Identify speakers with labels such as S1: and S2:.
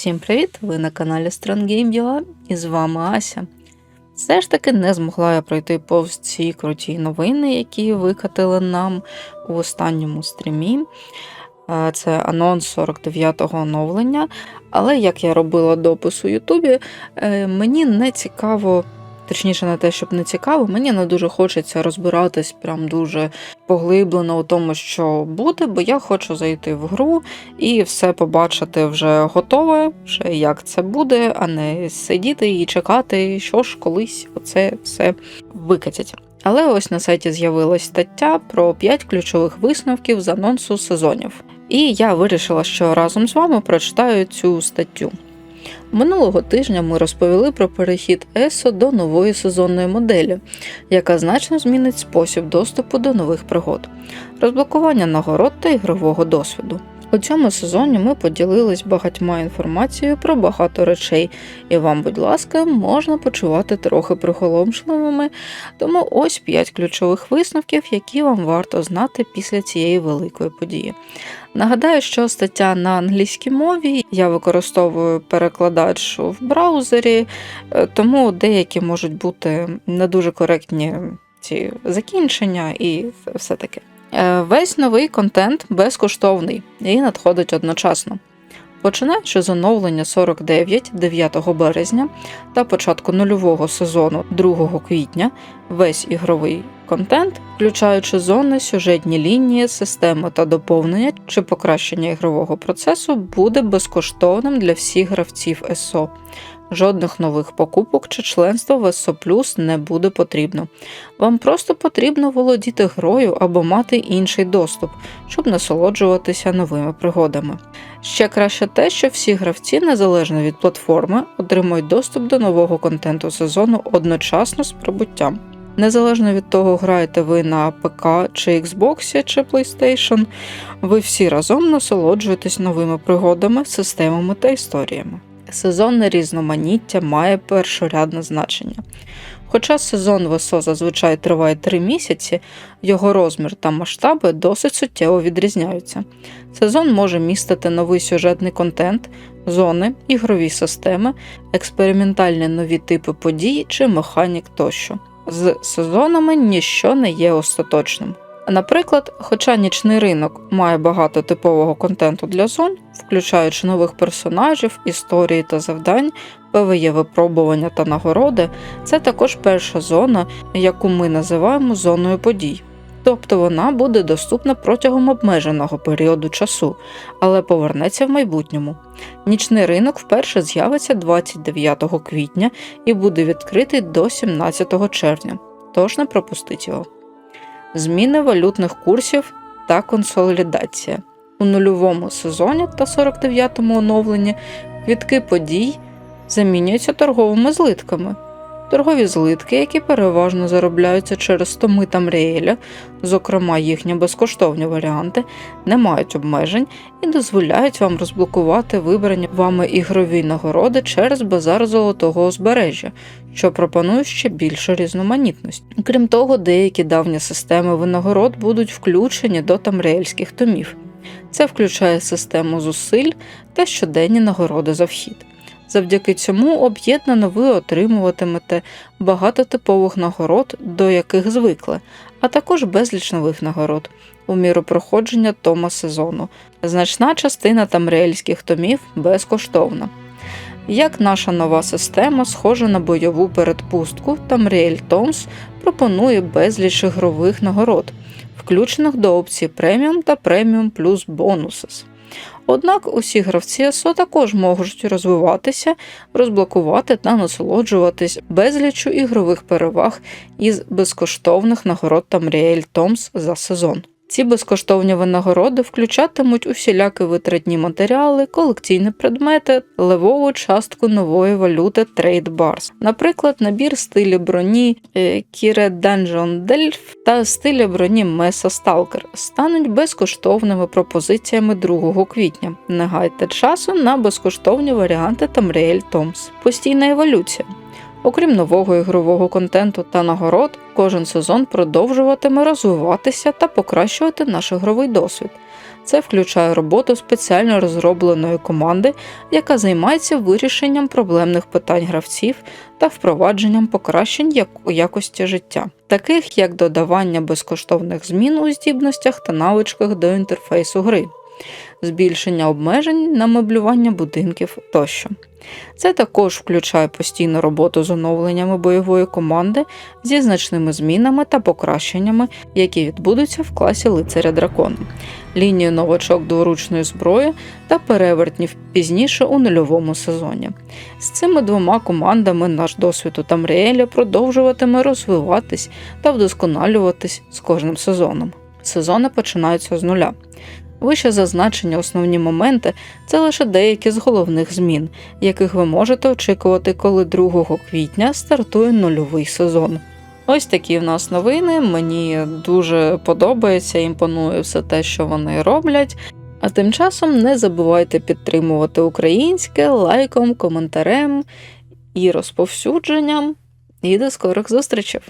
S1: Всім привіт! Ви на каналі Strong і з вами Ася. Все ж таки не змогла я пройти повз ці круті новини, які викатили нам у останньому стрімі. Це анонс 49-го оновлення. Але як я робила допис у Ютубі, е, мені не цікаво, точніше, не те, щоб не цікаво, мені не дуже хочеться розбиратись прям дуже поглиблено у тому, що буде, бо я хочу зайти в гру і все побачити вже готове, вже як це буде, а не сидіти і чекати, що ж колись оце все викатять. Але ось на сайті з'явилась стаття про 5 ключових висновків з анонсу сезонів. І я вирішила, що разом з вами прочитаю цю статтю. Минулого тижня ми розповіли про перехід ЕСО до нової сезонної моделі, яка значно змінить спосіб доступу до нових пригод, розблокування нагород та ігрового досвіду. У цьому сезоні ми поділились багатьма інформацією про багато речей, і вам, будь ласка, можна почувати трохи приголомшливими, тому ось 5 ключових висновків, які вам варто знати після цієї великої події. Нагадаю, що стаття на англійській мові я використовую перекладач в браузері, е, тому деякі можуть бути не дуже коректні ці закінчення і все таке. Е, Весь новий контент безкоштовний і надходить одночасно. Починаючи з оновлення 49 9 березня та початку нульового сезону 2 квітня, весь ігровий контент, включаючи зони, сюжетні лінії, системи та доповнення чи покращення ігрового процесу, буде безкоштовним для всіх гравців СО. Жодних нових покупок чи членства в СО Плюс не буде потрібно. Вам просто потрібно володіти грою або мати інший доступ, щоб насолоджуватися новими пригодами. Ще краще те, що всі гравці, незалежно від платформи, отримують доступ до нового контенту сезону одночасно з прибуттям. Незалежно від того, граєте ви на ПК чи Xbox чи PlayStation, ви всі разом насолоджуєтесь новими пригодами, системами та історіями. Сезонне різноманіття має першорядне значення. Хоча сезон ВСО зазвичай триває 3 місяці, його розмір та масштаби досить суттєво відрізняються. Сезон може містити новий сюжетний контент, зони, ігрові системи, експериментальні нові типи подій чи механік тощо. З сезонами ніщо не є остаточним. Наприклад, хоча нічний ринок має багато типового контенту для зон, включаючи нових персонажів, історії та завдань, ПВЄ випробування та нагороди, це також перша зона, яку ми називаємо зоною подій. Тобто вона буде доступна протягом обмеженого періоду часу, але повернеться в майбутньому. Нічний ринок вперше з'явиться 29 квітня і буде відкритий до 17 червня, тож не пропустіть його зміни валютних курсів та консолідація. У нульовому сезоні та 49-му оновленні квітки подій замінюються торговими злитками. Торгові злитки, які переважно заробляються через томи та мріеля, зокрема їхні безкоштовні варіанти, не мають обмежень і дозволяють вам розблокувати вибрані вами ігрові нагороди через базар золотого узбережжя, що пропонує ще більше різноманітності. Крім того, деякі давні системи винагород будуть включені до тамріельських томів. Це включає систему зусиль та щоденні нагороди за вхід. Завдяки цьому об'єднано ви отримуватимете багато типових нагород, до яких звикли, а також безліч нових нагород у міру проходження тома сезону. Значна частина тамріельських томів безкоштовна. Як наша нова система, схожа на бойову передпустку, Тамріель Томс пропонує безліч ігрових нагород, включених до опції преміум та преміум плюс бонусес. Однак усі гравці СО також можуть розвиватися, розблокувати та насолоджуватись безліччю ігрових переваг із безкоштовних нагород Тамріель Томс за сезон. Ці безкоштовні винагороди включатимуть усілякі витратні матеріали, колекційні предмети, левову частку нової валюти Trade Bars. Наприклад, набір стилі броні Kire Dungeon Delph та стилі броні Mesa Stalker стануть безкоштовними пропозиціями 2 квітня. Не гайте часу на безкоштовні варіанти Tamriel Toms. Постійна еволюція. Окрім нового ігрового контенту та нагород, кожен сезон продовжуватиме розвиватися та покращувати наш ігровий досвід. Це включає роботу спеціально розробленої команди, яка займається вирішенням проблемних питань гравців та впровадженням покращень у якості життя, таких як додавання безкоштовних змін у здібностях та навичках до інтерфейсу гри, збільшення обмежень на меблювання будинків тощо. Це також включає постійну роботу з оновленнями бойової команди зі значними змінами та покращеннями, які відбудуться в класі лицаря дракона, лінію новачок дворучної зброї та перевертнів пізніше у нульовому сезоні. З цими двома командами наш досвід у Тамріелі продовжуватиме розвиватись та вдосконалюватись з кожним сезоном. Сезони починаються з нуля. Вище зазначені основні моменти це лише деякі з головних змін, яких ви можете очікувати, коли 2 квітня стартує нульовий сезон. Ось такі в нас новини. Мені дуже подобається, імпонує все те, що вони роблять. А тим часом не забувайте підтримувати українське лайком, коментарем і розповсюдженням. І до скорих зустрічей!